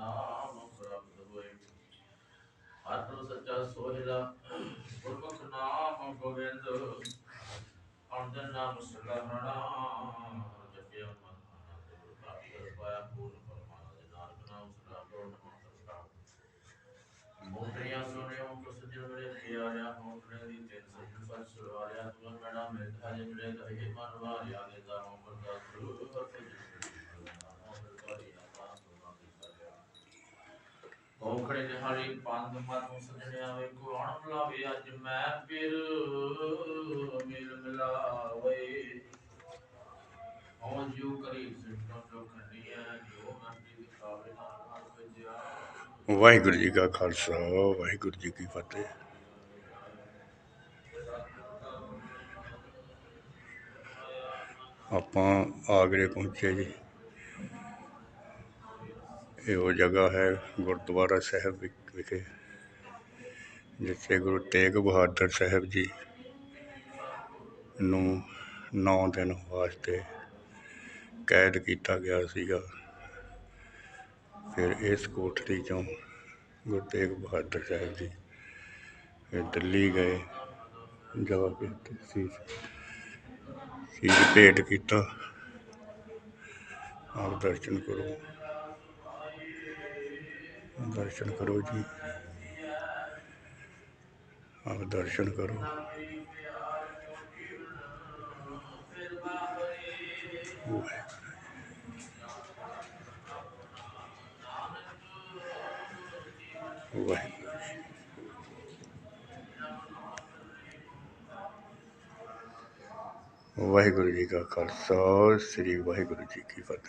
نام پرابت ہوئے ہاتھ سچا سوہلا گرمکھ نام گوبند اندر نام سلہنا جبیا مہانا دور پاک کرپایا پورن فرمانا دینار بنام سلہ پر نمان سچا موٹریاں سونے ہوں کس دن میرے خی آیا ہوں اپنے دی تین سجن پر سروا لیا تو میرا میرے دھائی میرے دھائی مانوا لیا دیتا ہوں پر دھائی واحرو جی کا خالصہ واحو جی کی فتح اپنچے جی ਇਹੋ ਜਗ੍ਹਾ ਹੈ ਗੁਰਦੁਆਰਾ ਸਾਹਿਬ ਵਿਖੇ ਜਿੱਥੇ ਗੁਰੂ ਤੇਗ ਬਹਾਦਰ ਸਾਹਿਬ ਜੀ ਨੂੰ ਨੌ ਦਿਨ ਵਾਸਤੇ ਕੈਦ ਕੀਤਾ ਗਿਆ ਸੀਗਾ ਫਿਰ ਇਸ ਕੋਠੜੀ ਚੋਂ ਗੁਰੂ ਤੇਗ ਬਹਾਦਰ ਸਾਹਿਬ ਜੀ ਦਿੱਲੀ ਗਏ ਜਵਾਬ ਦਿੱਤੇ ਸੀ ਸੀ ਭੇਟ ਕੀਤਾ ਆਪ ਦਰਸ਼ਨ ਕਰੋ درشن کرو جی درشن کرو واحر واحر جی کا خالص شری واحر جی کی فتح